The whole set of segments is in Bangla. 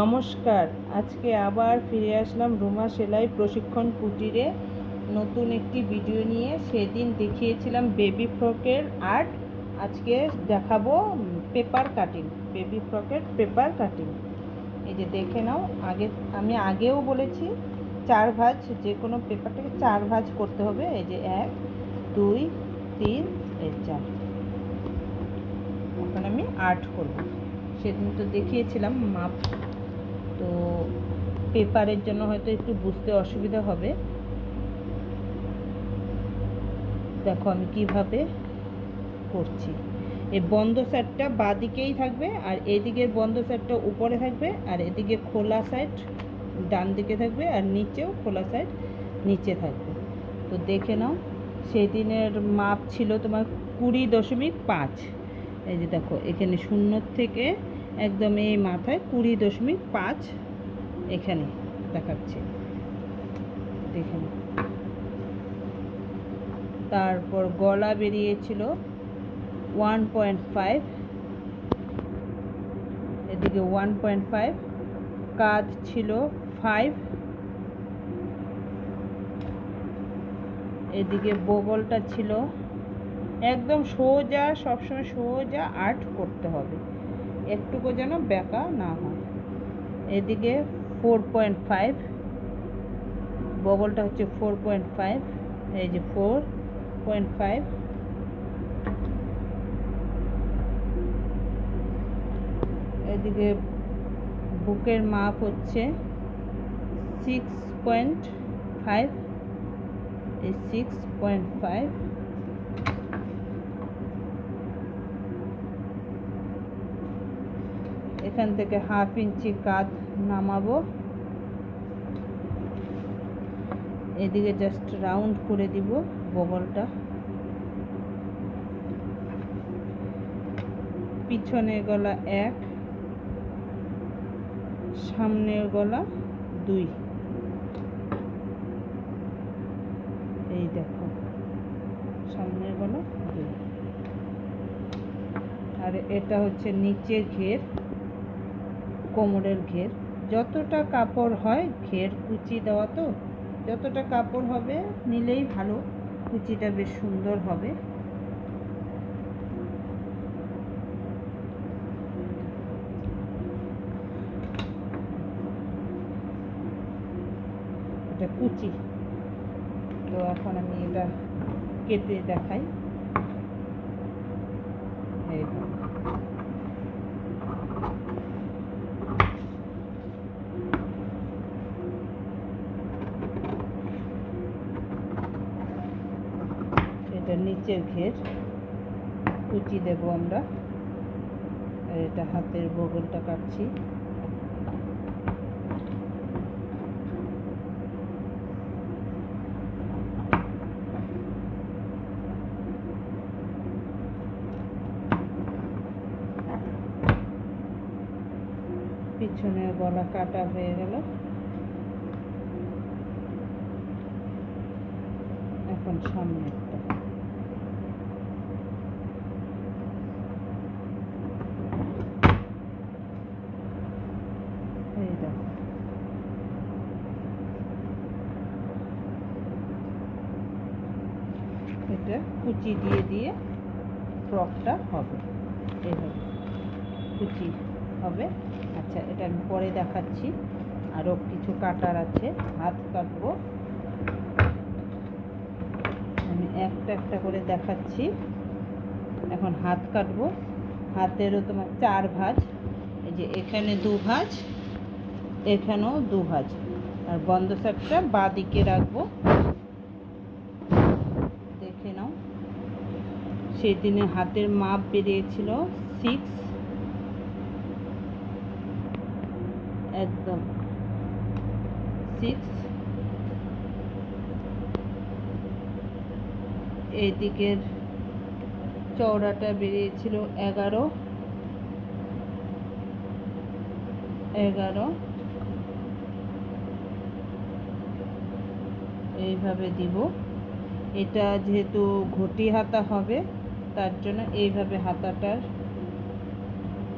নমস্কার, আজকে আবার ফিরে আসলাম রুমা সেলাই প্রশিক্ষণ কুটিরে। নতুন একটি ভিডিও নিয়ে সেদিন দেখিয়েছিলাম বেবি ফ্রকের আর্ট। আজকে দেখাবো পেপার কাটিং, বেবি ফ্রকের পেপার কাটিং। এই যে দেখে নাও, আগে, আমি আগেও বলেছি, চার ভাঁজ যে কোনো পেপারটাকে চার ভাঁজ করতে হবে। এই যে এক, দুই, তিন, এই চার। এখন আমি আর্ট করব। সেদিন তো দেখিয়েছিলাম মাপ। তো পেপারের জন্য হয়তো একটু বুঝতে অসুবিধা হবে। দেখো আমি কীভাবে করছি। এই বন্ধ সাইডটা বাঁ দিকেই থাকবে আর এদিকের বন্ধ সাইডটা উপরে থাকবে আর এদিকে খোলা সাইড ডান দিকে থাকবে আর নিচেও খোলা সাইড নিচে থাকবে। তো দেখে নাও সেই দিনের মাপ ছিল তোমার কুড়ি দশমিক পাঁচ। এই যে দেখো, এখানে শূন্য থেকে একদম এই মাথায় কুড়ি দশমিক পাঁচ এখানে দেখাচ্ছে। দেখে নাও। তারপর গলা বেরিয়েছিল ওয়ান পয়েন্ট ফাইভ এদিকে ওয়ান পয়েন্ট ফাইভ কাজ ছিল ফাইভ এদিকে বগলটা ছিল একদম সোজা, সবসময় সোজা আর্ট করতে হবে। একটুকু যেন বেঁকা না হয়। এদিকে ফোর পয়েন্ট ফাইভ বগলটা হচ্ছে ফোর পয়েন্ট ফাইভ এই যে ফোর পয়েন্ট ফাইভ এদিকে বুকের মাপ হচ্ছে সিক্স পয়েন্ট ফাইভ এই সিক্স পয়েন্ট ফাইভ এখান থেকে হাফ ইঞ্চি কাত নামাবো। এদিকে জাস্ট রাউন্ড করে দিব বগলটা। পিছনের গলা এক, সামনের গলা দুই। এই দেখো, সামনের গলা দুই। আর এটা হচ্ছে নিচের ঘের। কোমরের ঘের। যতটা কাপড় হয়, ঘের কুচি দেওয়া তো। যতটা কাপড় হবে, নিলেই ভালো। কুচিটা বেশ সুন্দর হবে। এটা কুচি। তো এখন আমি এটা কেটে দেখাই এই দেখো। ঘের, কুচি দেব আমরা। আর এটা হাতের বগলটা কাটছি। পিছনের গলা কাটা হয়ে গেল। এখন সামনেরটা এই দেখো এটা কুচি দিয়ে দিয়ে ফ্রকটা হবে। এইভাবে কুচি হবে। আচ্ছা এটা আমি পরে দেখাচ্ছি। আরও কিছু কাটার আছে। হাত কাটবো। আমি একটা একটা করে দেখাচ্ছি। এখন হাত কাটবো। হাতেরও তোমার চার ভাঁজ। এই যে এখানে দু ভাঁজ, এখানেও দু ভাঁজ। আর বন্ধ সাইডটা বাঁ দিকে রাখব দেখে নাও সেই দিনে হাতের মাপ বেরিয়েছিল সিক্স একদম। সিক্স এদিকের চওড়াটা বেরিয়েছিল এগারো। এগারো। এইভাবে দিব। এটা যেহেতু ঘটি হাতা হবে তার জন্য এইভাবে হাতাটার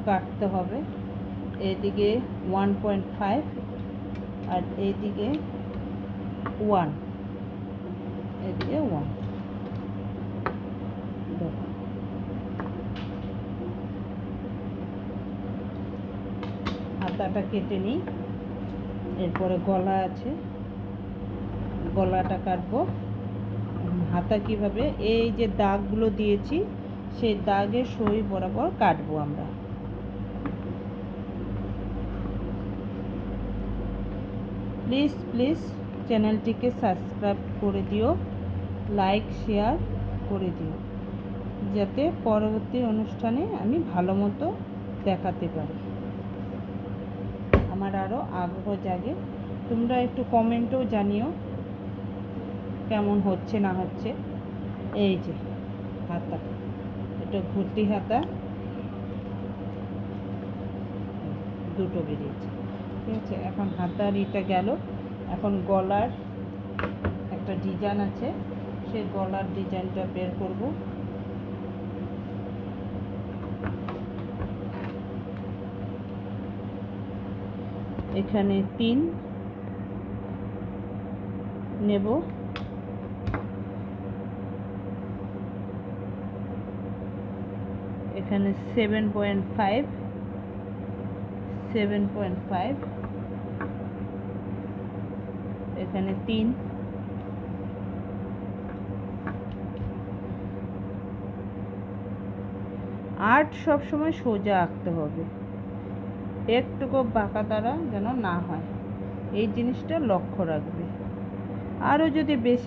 কাটতে হবে। এদিকে ওয়ান পয়েন্ট ফাইভ আর এইদিকে ওয়ান এদিকে ওয়ান হাতাটা কেটে নিই। এরপরে গলা আছে। গলাটা কাটবো। হাতা কীভাবে? এই যে দাগগুলো দিয়েছি, সেই দাগের সই বরাবর কাটবো আমরা। প্লিজ প্লিজ চ্যানেলটিকে সাবস্ক্রাইব করে দিও, লাইক, শেয়ার করে দিও, যাতে পরবর্তী অনুষ্ঠানে আমি ভালো মতো দেখাতে পারি। আমার আরও আগ্রহ জাগে। তোমরা একটু কমেন্টও জানিও। কেমন হচ্ছে না হচ্ছে? এই যে, হাতা এটা ঘুরতি হাতা। দুটো বেরিয়েছে, ঠিক আছে? এখন হাতার এটা গেল। এখন গলার একটা ডিজাইন আছে, সেই গলার ডিজাইনটা বের করব। এখানে তিন নেব। এখানে seven point five seven point five এখানে তিন। আর্ট সবসময় সোজা আঁকতে হবে। একটুকু বাঁকা দ্বারা যেন না হয়। এই জিনিসটা লক্ষ্য রাখবে। আরও যদি বেশি